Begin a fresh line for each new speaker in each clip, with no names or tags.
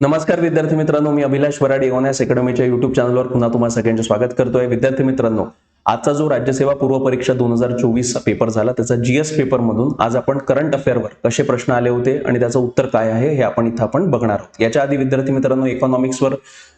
नमस्कार विद्यार्थी मित्रांनो मी अभिलाष वराडे ओनॅस अकॅडमीच्या युट्यूब चॅनलवर पुन्हा तुम्हाला सगळ्यांचे स्वागत करतोय. विद्यार्थी मित्रांनो आजचा जो राज्यसेवा पूर्व परीक्षा दोन हजार चोवीस पेपर झाला त्याचा जीएस पेपर मधून आज आपण करंट अफेअरवर कसे प्रश्न आले होते आणि त्याचं उत्तर काय आहे हे आपण इथं आपण बघणार आहोत. याच्या आधी विद्यार्थी मित्रांनो इकॉनॉमिक्सवर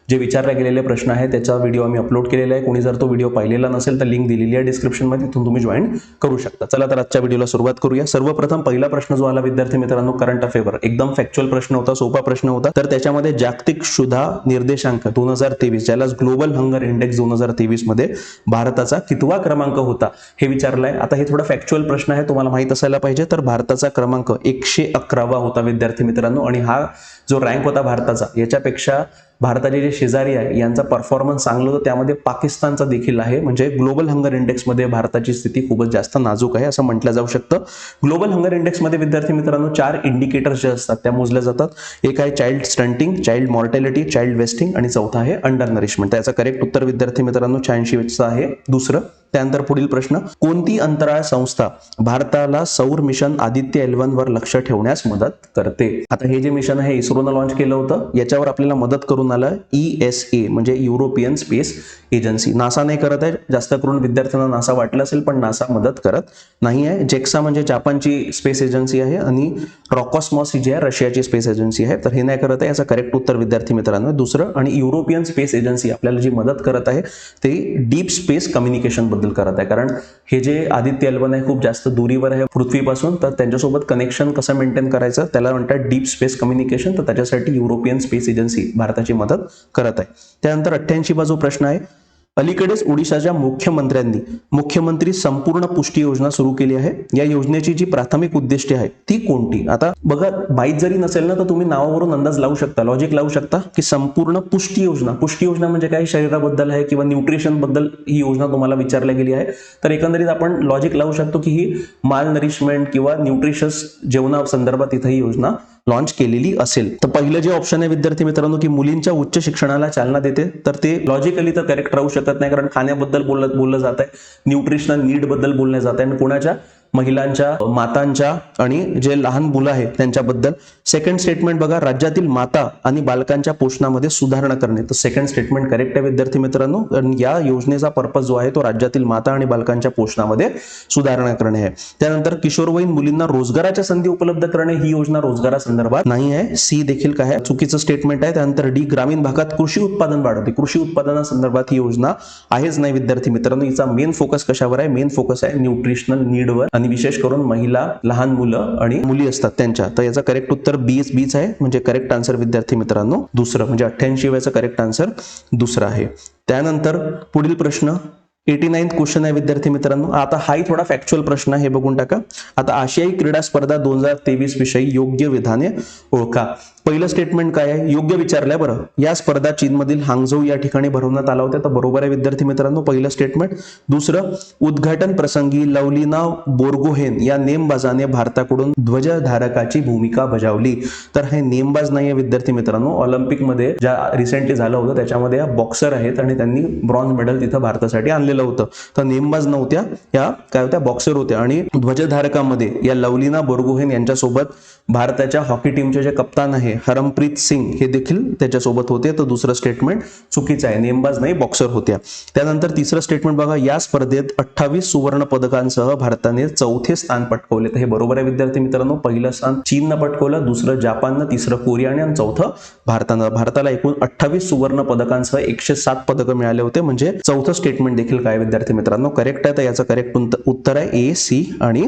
जे विचारले गेलेले प्रश्न आहेत त्याचा व्हिडिओ आम्ही अपलोड केलेला आहे. कोणी जर तो व्हिडिओ पाहिलेला नसेल तर लिंक दिलेली आहे डिस्क्रिप्शनमध्ये तिथून तुम्ही जॉईन करू शकता. चला तर आजच्या व्हिडिओला सुरुवात करूया. सर्वप्रथम पहिला प्रश्न जो आला विद्यार्थी मित्रांनो करंट अफेअर एकदम फॅक्च्युअल प्रश्न होता सोपा प्रश्न होता. तर त्याच्यामध्ये जागतिक क्षुधा निर्देशांक दोन हजार तेवीस ज्याला ग्लोबल हंगर इंडेक्स दोन हजार तेवीसमध्ये भारताचा कितवा क्रमांक होता हे विचारलाय. आता हे थोडा फॅक्च्युअल प्रश्न आहे तुम्हाला माहीत असायला पाहिजे. तर भारताचा क्रमांक एकशे अकरावा होता विद्यार्थी मित्रांनो. आणि हा जो रँक होता भारताचा याच्यापेक्षा भारताचे जे शेजारी आहे यांचा परफॉर्मन्स चांगलं होतं त्यामध्ये पाकिस्तानचा देखील आहे. म्हणजे ग्लोबल हंगर इंडेक्समध्ये भारताची स्थिती खूपच जास्त नाजूक आहे असं म्हटलं जाऊ शकतं. ग्लोबल हंगर इंडेक्समध्ये विद्यार्थी मित्रांनो चार इंडिकेटर्स जे असतात त्या मोजल्या जातात. एक आहे child stunting child mortality child wasting आणि चौथा आहे अंडर नरिशमेंट त्याचं करेक्ट उत्तर विद्यार्थी मित्रांनो शहाऐंशीचं आहे. दुसरं त्यानंतर पुढील प्रश्न कोणती अंतराळ संस्था भारताला सौर मिशन आदित्य एल्वन वर लक्ष ठेवण्यास मदत करते? आता हे जे मिशन आहे इस्रोनं लॉन्च केलं होतं याच्यावर आपल्याला मदत करून आलं ई एस ए म्हणजे युरोपियन स्पेस एजन्सी नासा नाही करत आहे. जास्त करून विद्यार्थ्यांना नासा वाटलं असेल पण नासा मदत करत नाही आहे. जेक्सा म्हणजे जापानची स्पेस एजन्सी आहे आणि रॉकॉस्मॉस ही जी आहे रशियाची स्पेस एजन्सी आहे. तर हे नाही करत आहे. याचं करेक्ट उत्तर विद्यार्थी मित्रांनो दुसरं आणि युरोपियन स्पेस एजन्सी आपल्याला जी मदत करत आहे ते डीप स्पेस कम्युनिकेशनबद्दल करत आहे. कारण हे जे आदित्य अल्बन आहे खूप जास्त दुरीवर आहे पृथ्वीपासून तर त्यांच्यासोबत कनेक्शन कसं मेंटेन करायचं त्याला म्हणतात डीप स्पेस कम्युनिकेशन तर त्याच्यासाठी युरोपियन स्पेस एजन्सी भारताची मदत करत आहे. त्यानंतर अठ्ठ्याऐंशी जो प्रश्न आहे अलीकडेच ओडिशाच्या मुख्यमंत्र्यांनी मुख्यमंत्री संपूर्ण पुष्टी योजना सुरू केली आहे. या योजनेची जी प्राथमिक उद्दिष्टे आहे ती कोणती? आता बघा माहीत जरी नसेल ना तर तुम्ही नावावरून अंदाज लावू शकता लॉजिक लावू शकता की संपूर्ण पुष्टी योजना पुष्टी योजना म्हणजे काय? शरीराबद्दल आहे किंवा न्यूट्रिशनबद्दल ही योजना तुम्हाला विचारल्या गेली आहे. तर एकंदरीत आपण लॉजिक लावू शकतो की ही माल नरिशमेंट किंवा न्यूट्रिशस जेवणा संदर्भात इथं ही योजना लॉन्च केलेली असेल. तर पहिलं जे ऑप्शन आहे विद्यार्थी मित्रांनो की मुलींच्या उच्च शिक्षणाला चालना देते. तर ते लॉजिकली तर करेक्ट राहू शकत नाही कारण खाण्याबद्दल बोललं बोललं जात आहे न्यूट्रिशनल नीडबद्दल बोललं जात आहे आणि कोणाच्या महिलांच्या मातांच्या आणि जे लहान मुलं आहेत त्यांच्याबद्दल. सेकंड स्टेटमेंट बघा राज्यातील माता आणि बालकांच्या पोषणामध्ये सुधारणा करणे. तर सेकंड स्टेटमेंट करेक्ट आहे विद्यार्थी मित्रांनो. कारण या योजनेचा पर्पज जो आहे तो राज्यातील माता आणि बालकांच्या पोषणामध्ये सुधारणा करणे आहे. त्यानंतर किशोरवयीन मुलींना रोजगाराच्या संधी उपलब्ध करणे ही योजना रोजगारासंदर्भात नाही आहे. सी देखील काय आहे? चुकीचं स्टेटमेंट आहे. त्यानंतर डी ग्रामीण भागात कृषी उत्पादन वाढवते. कृषी उत्पादनासंदर्भात ही योजना आहेच नाही विद्यार्थी मित्रांनो. हिचा मेन फोकस कशावर आहे? मेन फोकस आहे न्यूट्रिशनल नीडवर आणि विशेष करून महिला लहान मुलं आणि मुली असतात त्यांच्या. तर याचं करेक्ट उत्तर बीच बीच आहे. म्हणजे करेक्ट आन्सर विद्यार्थी मित्रांनो दुसरं. म्हणजे अठ्ठ्याऐंशी वेळेचं करेक्ट आन्सर दुसरं आहे. त्यानंतर पुढील प्रश्न एटी नाईन्थ क्वेश्चन आहे विद्यार्थी मित्रांनो. आता हाही थोडा फॅक्च्युअल प्रश्न आहे हे बघून टाका. आता आशियाई क्रीडा स्पर्धा दोन हजार तेवीस विषयी योग्य विधाने ओळखा. पहिलं स्टेटमेंट काय आहे? योग्य विचारलंय बरं. या स्पर्धा चीनमधील हांगझो या ठिकाणी भरवण्यात आला होता. तर बरोबर आहे विद्यार्थी मित्रांनो पहिलं स्टेटमेंट दुसरं उद्घाटन प्रसंगी लवलीना बोर्गोहेन या नेमबाजाने भारताकडून ध्वजधारकाची भूमिका बजावली. तर हे नेमबाज नाही आहे विद्यार्थी मित्रांनो. ऑलिम्पिकमध्ये ज्या रिसेंटली झालं होतं त्याच्यामध्ये या बॉक्सर आहेत आणि त्यांनी ब्रॉन्झ मेडल तिथं भारतासाठी आणलेलं होतं. तर नेमबाज नव्हत्या या काय होत्या? बॉक्सर होत्या. आणि ध्वजधारकामध्ये या लवलीना बोर्गोहेन यांच्यासोबत भारताच्या हॉकी टीमचे जे कप्तान आहे हरमप्रीत सिंग हे देखील त्याच्यासोबत होते. तर दुसरं स्टेटमेंट चुकीचं आहे. नेमबाज नाही बॉक्सर होत्या. त्यानंतर तिसरं स्टेटमेंट बघा या स्पर्धेत अठ्ठावीस सुवर्ण पदकांसह भारताने चौथे स्थान पटकवले. तर हे बरोबर आहे विद्यार्थी मित्रांनो. पहिलं स्थान चीननं पटकवलं दुसरं जापाननं तिसरं कोरियाने आणि चौथं भारतानं. भारताला एकूण अठ्ठावीस सुवर्ण पदकांसह एकशे सात पदकं मिळाले होते. म्हणजे चौथं स्टेटमेंट देखील काय विद्यार्थी मित्रांनो? करेक्ट आहे. तर याचं करेक्ट उत्तर आहे ए सी आणि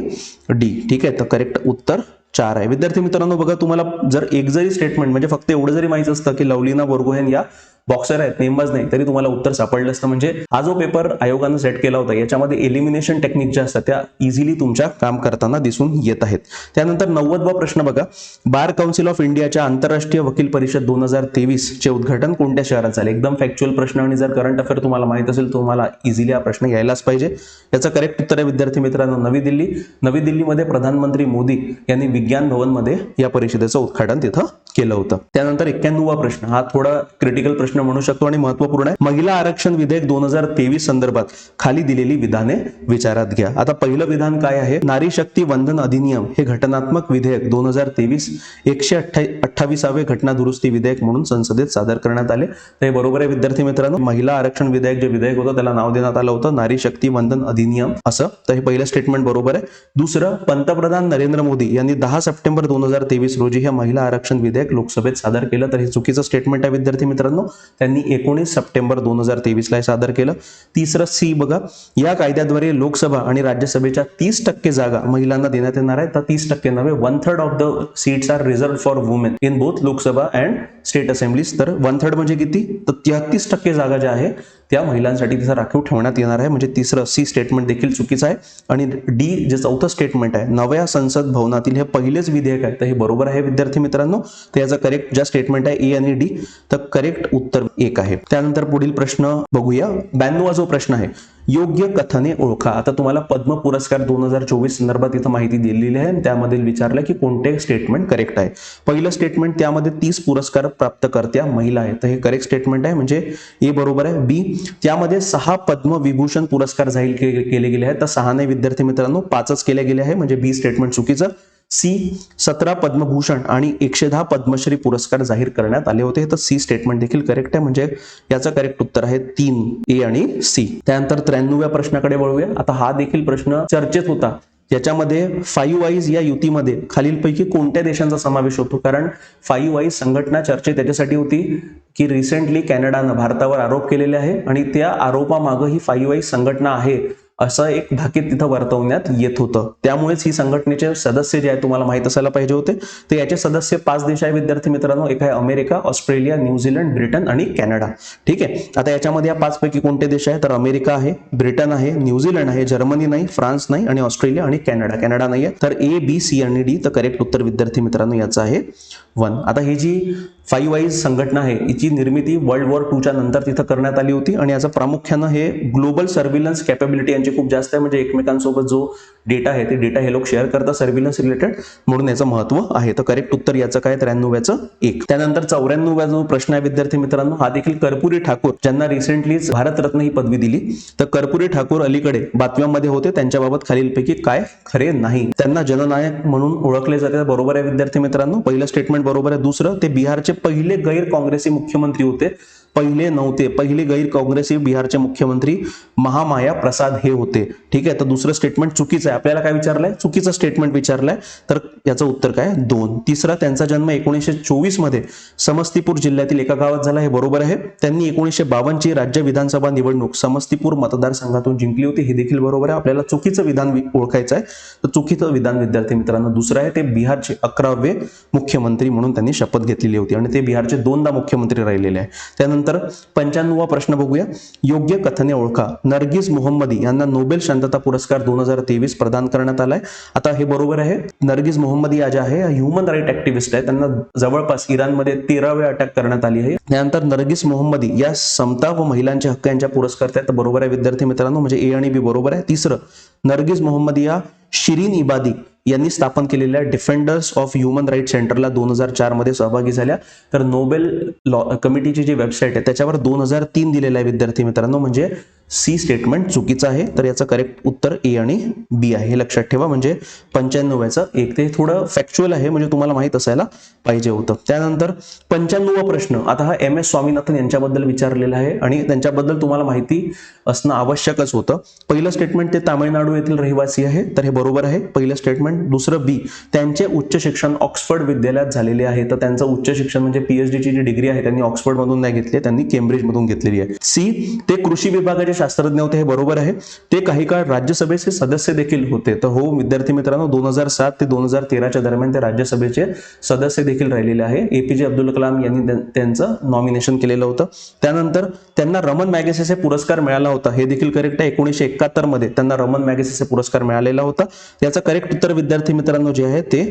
डी ठीक आहे? तर करेक्ट उत्तर चार आहे. विद्यार्थी मित्रांनो बघा तुम्हाला जर एक जरी स्टेटमेंट म्हणजे फक्त एवढं जरी माहिती असतं की लवलीना बोरगोहेन या बॉक्सर आहेत नेमबाज नाही तरी तुम्हाला उत्तर सापडलं असतं. म्हणजे हा जो पेपर आयोगानं सेट केला होता याच्यामध्ये एलिमिनेशन टेक्निक ज्या असतात त्या इझिली तुमच्या काम करताना दिसून येत आहेत. त्यानंतर नव्वदवा प्रश्न बघा. बार काउन्सिल ऑफ इंडियाच्या आंतरराष्ट्रीय वकील परिषद दोन हजार तेवीस चे उद्घाटन कोणत्या शहरात झाले? एकदम फॅक्च्युअल प्रश्न आणि जर करंट अफेअर तुम्हाला माहीत असेल तुम्हाला इझिली हा प्रश्न यायलाच पाहिजे. याचं करेक्ट उत्तर आहे विद्यार्थी मित्रांनो नवी दिल्ली. नवी दिल्लीमध्ये प्रधानमंत्री मोदी यांनी विज्ञान भवनमध्ये या परिषदेचं उद्घाटन तिथं केलं होतं. त्यानंतर एक्क्याण्णववा प्रश्न हा थोडा क्रिटिकल प्रश्न प्रश्न म्हणू शकतो आणि महत्त्वपूर्ण आहे. महिला आरक्षण विधेयक दोन हजार तेवीस संदर्भात खाली दिलेली विधाने विचारात घ्या. आता पहिलं विधान काय आहे? नारी शक्ती वंदन अधिनियम हे घटनात्मक विधेयक दोन हजार तेवीस एकशे अठ्ठावीसावे घटना दुरुस्ती विधेयक म्हणून संसदेत सादर करण्यात आले. हे बरोबर आहे विद्यार्थी मित्रांनो? महिला आरक्षण विधेयक जे विधेयक होतं त्याला नाव देण्यात आलं होतं नारी शक्ती वंदन अधिनियम असं. तर हे पहिलं स्टेटमेंट बरोबर आहे. दुसरं पंतप्रधान नरेंद्र मोदी यांनी दहा सप्टेंबर दोन हजार तेवीस रोजी हे महिला आरक्षण विधेयक लोकसभेत सादर केलं. तर हे चुकीचं स्टेटमेंट आहे विद्यार्थी मित्रांनो. त्यांनी एकोणीस सप्टेंबर दोन हजार तेवीसला सादर केलं. तिसरं सी बघा या कायद्याद्वारे लोकसभा आणि राज्यसभेच्या तीस टक्के जागा महिलांना देण्यात येणार आहे तर तीस टक्के नव्हे one third of the seats are reserve for women in both Lok Sabha and state assemblies तर वन थर्ड म्हणजे किती? तर तेहतीस टक्के जागा ज्या आहे त्या महिलांसाठी तिचा राखीव ठेवण्यात येणार आहे. म्हणजे तिसरं सी स्टेटमेंट देखील चुकीचं आहे. आणि डी जे चौथं स्टेटमेंट आहे नव्या संसद भवनातील हे पहिलेच विधेयक आहे. तर हे बरोबर आहे विद्यार्थी मित्रांनो? तर याचा करेक्ट ज्या स्टेटमेंट आहे ए आणि डी तर करेक्ट उत्तर एक आहे. त्यानंतर पुढील प्रश्न बघूया. ब्याण्णवा जो प्रश्न आहे योग्य कथने ओळखा. आता तुम्हाला पद्म पुरस्कार दोन हजार चोवीस संदर्भात इथं माहिती दिलेली आहे आणि त्यामध्ये विचारलं की कोणते स्टेटमेंट करेक्ट आहे? पहिलं स्टेटमेंट त्यामध्ये तीस पुरस्कार प्राप्त करत्या महिला आहेत. तर हे करेक्ट स्टेटमेंट आहे. म्हणजे ए बरोबर आहे. बी त्यामध्ये सहा पद्मविभूषण पुरस्कार जाहीर केले गेले आहेत. तर सहा नाही विद्यार्थी मित्रांनो पाचच केले गेले आहे. म्हणजे बी स्टेटमेंट चुकीचं. सी सतरा पद्मभूषण आणि एकशे दहा पद्मश्री पुरस्कार जाहीर करण्यात आले होते. तर सी स्टेटमेंट देखील करेक्ट आहे. म्हणजे याचं करेक्ट उत्तर आहे तीन ए आणि सी. त्यानंतर त्र्याण्णव्या प्रश्नाकडे वळूया. आता हा देखील प्रश्न चर्चेत होता. याच्यामध्ये फाईव्ह वाईज या युतीमध्ये खालीलपैकी कोणत्या देशांचा समावेश होतो? कारण फाईव्ह वाईज संघटना चर्चेत त्याच्यासाठी होती की रिसेंटली कॅनडानं भारतावर आरोप केलेले आहे आणि त्या आरोपामागं ही फाईव्ह वाईज संघटना आहे. असं एक भाकीत तिथं वर्तवण्यात येत होतं. त्यामुळेच ही संघटनेचे सदस्य जे आहे तुम्हाला माहीत असायला पाहिजे होते. तर याचे सदस्य पाच देश आहे विद्यार्थी मित्रांनो. एक आहे America Australia New Zealand Britain आणि कॅनडा. ठीक आहे? आता याच्यामध्ये या पाच पैकी कोणते देश आहे तर अमेरिका आहे ब्रिटन आहे न्यूझीलंड आहे जर्मनी नाही फ्रान्स नाही आणि ऑस्ट्रेलिया आणि कॅनडा. कॅनडा नाही आहे तर ए बी सी आणि डी तर करेक्ट उत्तर विद्यार्थी मित्रांनो याचं आहे. वन. आता ही जी फाईव्ह वाईज संघटना आहे. हिची निर्मिती वर्ल्ड वॉर टूच्या नंतर तिथं करण्यात आली होती आणि याचं प्रामुख्यानं हे ग्लोबल सर्व्हिलन्स कॅपेबिलिटी यांची खूप जास्त आहे. म्हणजे एकमेकांसोबत जो डेटा आहे ते डेटा हे लोक शेअर करतात. सर्व्हिलन्स रिलेटेड म्हणून याचं महत्त्व आहे. तर करेक्ट उत्तर याचं काय? त्र्याण्णव्याचं एक. त्यानंतर चौऱ्याण्णव्या जो प्रश्न आहे विद्यार्थी मित्रांनो हा देखील कर्पुरी ठाकूर ज्यांना रिसेंटलीच भारतरत्न ही पदवी दिली. तर कर्पुरी ठाकूर अलीकडे बातम्यांमध्ये होते. त्यांच्याबाबत खालीलपैकी काय खरे नाही. त्यांना जननायक म्हणून ओळखले जाते. बरोबर आहे विद्यार्थी मित्रांनो? पहिलं स्टेटमेंट बरोबर आहे. दुसरं ते बिहारचे पहिले गैर काँग्रेसी मुख्यमंत्री होते पहिले नव्हते. पहिले गैर काँग्रेसी बिहारचे मुख्यमंत्री महामाया प्रसाद हे होते. ठीक आहे? तर दुसरं स्टेटमेंट चुकीचं आहे. आपल्याला काय विचारलंय? चुकीचं स्टेटमेंट विचारलंय. तर याचं उत्तर काय? दोन. तिसरा त्यांचा जन्म एकोणीसशे चोवीसमध्ये समस्तीपूर जिल्ह्यातील एका गावात झाला. हे बरोबर आहे. त्यांनी एकोणीसशे बावन्नची राज्य विधानसभा निवडणूक समस्तीपूर मतदारसंघातून जिंकली होती. हे देखील बरोबर आहे. आपल्याला चुकीचं विधान ओळखायचं आहे तर चुकीचं विधान विद्यार्थी मित्रांनो दुसरं आहे ते बिहारचे अकरावे मुख्यमंत्री म्हणून त्यांनी शपथ घेतलेली होती. आणि ते बिहारचे दोनदा मुख्यमंत्री राहिलेले आहे. त्यानंतर पंच्याण्णवा प्रश्न बघूया. योग्य कथने ओळखा. नरगिस मोहम्मदी यांना नोबेल शांतता पुरस्कार दोन हजार तेवीस प्रदान करण्यात आलाय. आता हे बरोबर आहे. नरगिस मोहम्मदी या ज्या आहे ह्युमन राईट ऍक्टिव्हिस्ट आहे. त्यांना जवळपास इराणमध्ये तेरा वेळा अटॅक करण्यात आली आहे. त्यानंतर नरगिस मोहम्मदी या समता व महिलांच्या हक्क यांच्या पुरस्कार त्या बरोबर आहे विद्यार्थी मित्रांनो म्हणजे ए आणि बी बरोबर आहे. तिसरं नरगिस मोहम्मदी या शिरीन इबादी यांनी स्थापन केलेल्या डिफेंडर्स ऑफ ह्युमन राईट सेंटरला दोन हजार चारमध्ये सहभागी झाल्या. तर नोबेल लॉ कमिटीची जी वेबसाईट आहे त्याच्यावर दोन हजार तीन दिलेला आहे विद्यार्थी मित्रांनो. म्हणजे सी स्टेटमेंट चुकीचं आहे तर याचं करेक्ट उत्तर ए आणि बी आहे. हे लक्षात ठेवा म्हणजे पंच्याण्णव्याचं एक. ते थोडं फॅक्च्युअल आहे म्हणजे तुम्हाला माहीत असायला पाहिजे होतं. त्यानंतर पंच्याण्णवा प्रश्न. आता हा एम एस स्वामीनाथन यांच्याबद्दल विचारलेला आहे आणि त्यांच्याबद्दल तुम्हाला माहिती असणं आवश्यकच होतं. पहिलं स्टेटमेंट ते तामिळनाडू येथील रहिवासी आहे तर हे बरोबर आहे. पहिलं स्टेटमेंट दुसरं बी त्यांचे उच्च शिक्षण ऑक्सफर्ड विद्यालयात झालेले आहे. तर त्यांचं उच्च शिक्षण म्हणजे पीएचडीची जी डिग्री आहे त्यांनी ऑक्सफर्ड मधून नाही घेतली त्यांनी केम्ब्रिजमधून घेतलेली आहे. सी ते कृषी विभागाचे शास्त्रज्ञ होते हे बरोबर आहे. ते काही काळ राज्यसभेचे सदस्य देखील होते. तर हो विद्यार्थी मित्रांनो दोन हजार सात ते दोन हजार तेराच्या दरम्यान ते राज्यसभेचे सदस्य देखील राहिलेले आहे. एपीजे अब्दुल कलाम यांनी त्यांचं नॉमिनेशन केलेलं होतं. त्यानंतर त्यांना रमन मॅगेसेसे पुरस्कार मिळाला होता. हे देखील करेक्ट आहे. एकोणीशे एकाहत्तरमध्ये त्यांना रमन मॅगेसेसे पुरस्कार मिळालेला होता. याचं करेक्ट उत्तर विद्यार्थी मित्रांनो जे आहे ते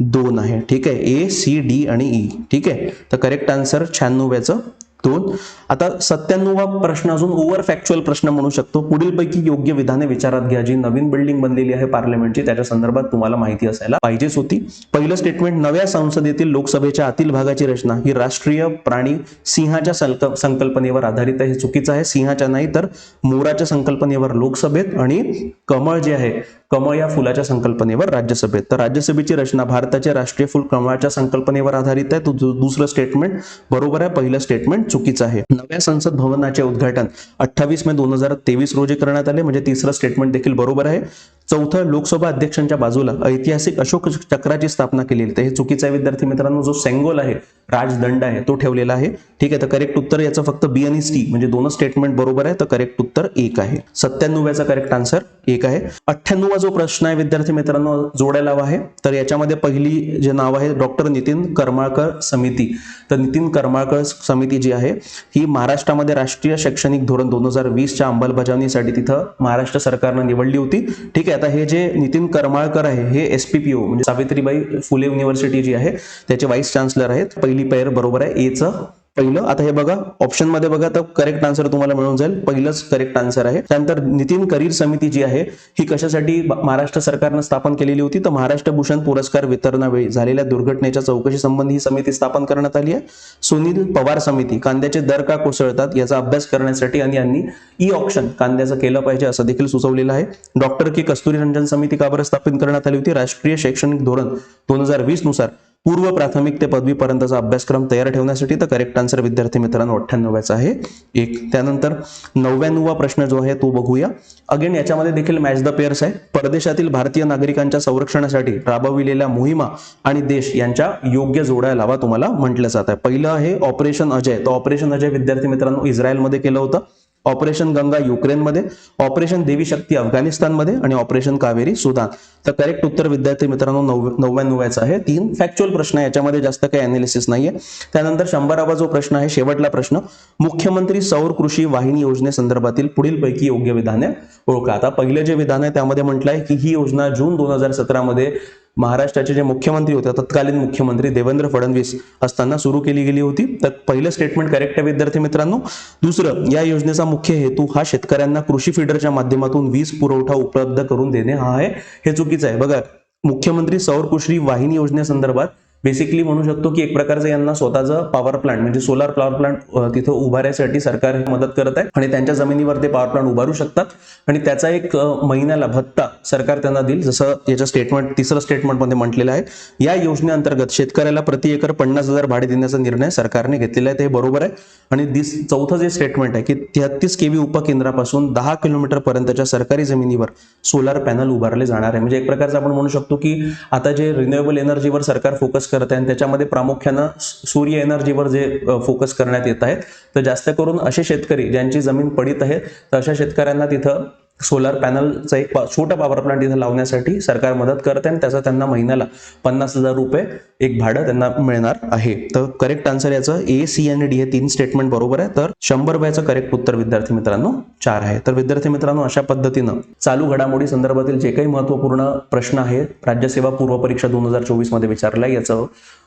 दोन आहे. ठीक आहे. ए सी डी आणि ई ठीक आहे? तर करेक्ट आन्सर शहाण्णव्याचं दोन आता सत्त्याण्णव प्रश्न अजून ओव्हर फॅक्च्युअल प्रश्न म्हणू शकतो. पुढीलपैकी योग्य विधाने विचारात घ्या. जी नवीन बिल्डिंग बनलेली आहे पार्लमेंटची त्याच्या संदर्भात तुम्हाला माहिती असायला पाहिजेच होती. पहिलं स्टेटमेंट नव्या संसदेतील लोकसभेच्या आतील भागाची रचना. ही राष्ट्रीय प्राणी सिंहाच्या संकल्पनेवर आधारित आहे. चुकीचं आहे. सिंहाच्या नाही तर मोराच्या संकल्पनेवर लोकसभेत आणि कमळ जे आहे कमळ या फुलाच्या संकल्पनेवर राज्यसभेत. तर राज्यसभेची रचना भारताचे राष्ट्रीय फुल कमळाच्या संकल्पनेवर आधारित आहे. दुसरं स्टेटमेंट बरोबर आहे. पहिलं स्टेटमेंट चुकीचं आहे. नव्या संसद भवनाचे उद्घाटन अठ्ठावीस मे दोन हजार तेवीस रोजी करण्यात आले. म्हणजे तिसरं स्टेटमेंट देखील बरोबर आहे. चौथं लोकसभा अध्यक्षांच्या बाजूला ऐतिहासिक अशोक चक्राची स्थापना केलेली तर हे चुकीचा विद्यार्थी मित्रांनो. जो सेंगोल आहे राजदंड आहे तो ठेवलेला आहे. ठीक आहे तर करेक्ट उत्तर याचं फक्त बी आणि सी म्हणजे दोन स्टेटमेंट बरोबर आहे तर करेक्ट उत्तर एक आहे. सत्त्याण्णव्याचा करेक्ट आन्सर एक आहे. अठ्ठ्याण्णवा जो प्रश्न आहे विद्यार्थी मित्रांनो जोडायला हवा आहे. तर याच्यामध्ये पहिली जे नाव आहे डॉक्टर नितीन करमाळकर समिती. तर नितीन करमाळकर समिती जी आहे ही महाराष्ट्रामध्ये राष्ट्रीय शैक्षणिक धोरण दोन हजार वीसच्या अंमलबजावणीसाठी तिथं महाराष्ट्र सरकारनं निवडली होती. ठीक आहे आता हे जे नितीन करमाळकर आहे हे एस पी पी ओ म्हणजे सावित्रीबाई फुले युनिव्हर्सिटी जी आहे त्याचे व्हाईस चान्सलर आहेत. पहिली पेअर बरोबर आहे. एचं पहिलं आता हे बघा ऑप्शनमध्ये बघा तर करेक्ट आन्सर तुम्हाला मिळून जाईल. पहिलंच करेक्ट आन्सर आहे. त्यानंतर नितीन करीर समिती जी आहे ही कशासाठी महाराष्ट्र सरकारनं स्थापन केलेली होती? तर महाराष्ट्र भूषण पुरस्कार वितरणावेळी झालेल्या दुर्घटनेच्या चौकशी संबंधी ही समिती स्थापन करण्यात आली आहे. सुनील पवार समिती कांद्याचे दर का कोसळतात याचा अभ्यास करण्यासाठी आणि यांनी ई ऑप्शन कांद्याचं केलं पाहिजे असं देखील सुचवलेलं आहे. डॉक्टर के कस्तुरी रंजन समिती का बरं स्थापित करण्यात आली होती? राष्ट्रीय शैक्षणिक धोरण दोन हजार वीसनुसार पूर्व प्राथमिक ते पदवीपर्यंतचा अभ्यासक्रम तयार ठेवण्यासाठी तर करेक्ट आन्सर विद्यार्थी मित्रांनो अठ्ठ्याण्णव्याचा आहे. एक त्यानंतर नव्याण्णवा प्रश्न जो आहे तो बघूया. अगेन याच्यामध्ये देखील मॅच द पेअर्स आहे. परदेशातील भारतीय नागरिकांच्या संरक्षणासाठी राबविलेल्या मोहिमा आणि देश यांच्या योग्य जोड्या लावा तुम्हाला म्हटलं जात आहे. पहिलं आहे ऑपरेशन अजय. तर ऑपरेशन अजय विद्यार्थी मित्रांनो इस्रायलमध्ये केलं होतं. ऑपरेशन गंगा युक्रेनमध्ये ऑपरेशन देवी शक्ती अफगाणिस्तानमध्ये आणि ऑपरेशन कावेरी सुदान. तर करेक्ट उत्तर विद्यार्थी मित्रांनो नव्याण्णवायचं आहे. तीन फॅक्च्युअल प्रश्न आहे याच्यामध्ये जास्त काही अनालिसिस नाहीये. त्यानंतर शंभरावा जो प्रश्न आहे शेवटला प्रश्न. मुख्यमंत्री सौर कृषी वाहिनी योजनेसंदर्भातील पुढील पैकी योग्य विधाने ओळखा. आता पहिले जे विधान आहे त्यामध्ये म्हटलंय आहे की ही योजना जून दोन हजार सतरामध्ये महाराष्ट्राचे जे मुख्यमंत्री होते तत्कालीन मुख्यमंत्री देवेंद्र फडणवीस असताना सुरू केली गेली होती. तर पहिलं स्टेटमेंट करेक्ट आहे विद्यार्थी मित्रांनो. दुसरं या योजनेचा मुख्य हेतू हा शेतकऱ्यांना कृषी फीडरच्या माध्यमातून वीज पुरवठा उपलब्ध करून देणे हा आहे. हे चुकीचं आहे. बघा मुख्यमंत्री सौर कृषी वाहिनी योजनेसंदर्भात बेसिकली म्हणू शकतो की एक प्रकारचं यांना स्वतःचं पॉवर प्लांट म्हणजे सोलार पॉवर प्लांट तिथं उभारायसाठी सरकार मदत करत आहे आणि त्यांच्या जमिनीवर ते पॉवर प्लांट उभारू शकतात. आणि त्याचा एक महिन्याला भत्ता सरकार त्यांना देईल. जसं याच्या स्टेटमेंट तिसरं स्टेटमेंटमध्ये म्हटलेलं आहे या योजनेअंतर्गत शेतकऱ्याला प्रति एकर पन्नास हजार भाडे देण्याचा निर्णय सरकारने घेतलेला आहे. ते बरोबर आहे. आणि दिस चौथं जे स्टेटमेंट आहे की तेहतीस केव्ही उपकेंद्रापासून दहा किलोमीटर पर्यंतच्या सरकारी जमिनीवर सोलार पॅनल उभारले जाणार आहे. म्हणजे एक प्रकारचं आपण म्हणू शकतो की आता जे रिन्युएबल एनर्जीवर सरकार फोकस करत आहे आणि त्याच्यामध्ये प्रामुख्यानं सूर्य एनर्जीवर जे फोकस करण्यात येत आहेत. तर जास्त करून असे शेतकरी ज्यांची जमीन पडीत आहे तर अशा शेतकऱ्यांना तिथं सोलर पॅनलचा एक छोटा पॉवर प्लांट इथं लावण्यासाठी सरकार मदत करते आणि त्याचा त्यांना महिन्याला पन्नास हजार रुपये एक भाडं त्यांना मिळणार आहे. तर करेक्ट आन्सर याचं ए सी आणि डी हे तीन स्टेटमेंट बरोबर आहे. तर शंभर रुपयाचं करेक्ट उत्तर विद्यार्थी मित्रांनो चार आहे. तर विद्यार्थी मित्रांनो अशा पद्धतीनं चालू घडामोडी संदर्भातील जे काही महत्त्वपूर्ण प्रश्न आहेत राज्यसेवा पूर्व परीक्षा दोन हजार चोवीसमध्ये विचारला याचं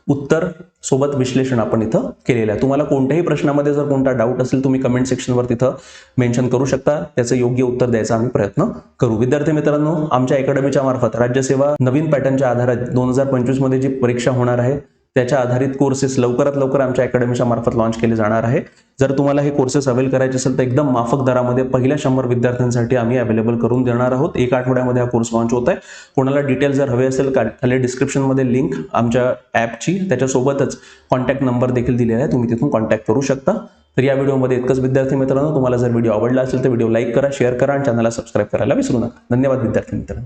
उत्तर सोबत विश्लेषण आपण इथं केलेलं आहे. तुम्हाला कोणत्याही प्रश्नामध्ये जर कोणता डाऊट असेल तुम्ही कमेंट सेक्शनवर तिथं मेन्शन करू शकता. त्याचं योग्य उत्तर द्यायचा आम्ही प्रयत्न करू. विद्यार्थी मित्रांनो आमच्या अकॅडमीच्या मार्फत राज्यसेवा नवीन पॅटर्नच्या आधारात दोन हजार पंचवीसमध्ये जी परीक्षा होणार आहे त्याच्या आधारित कोर्सेस लवकरात लवकर आमच्या अकॅडमीच्या मार्फत लॉन्च केले जाणार आहे. जर तुम्हाला हे कोर्सेस अवेल करायचे असेल तर एकदम माफक दरामध्ये पहिल्या शंभर विद्यार्थ्यांसाठी आम्ही अवेलेबल करून देणार आहोत. एक आठवड्यामध्ये हा कोर्स लॉन्च होत आहे. कोणाला डिटेल जर हवे असेल का- खाली डिस्क्रिप्शनमध्ये लिंक आमच्या ॲपची त्याच्यासोबतच कॉन्टॅक्ट नंबर देखील दिलेला आहे. तुम्ही तिथून कॉन्टॅक्ट करू शकता. तर या व्हिडिओमध्ये इतकंच. विद्यार्थी मित्रांनो तुम्हाला जर व्हिडिओ आवडला असेल तर व्हिडिओ लाईक करा शेअर करा आणि चॅनलला सबस्क्राईब करायला विसरू नका. धन्यवाद विद्यार्थी मित्रांनो.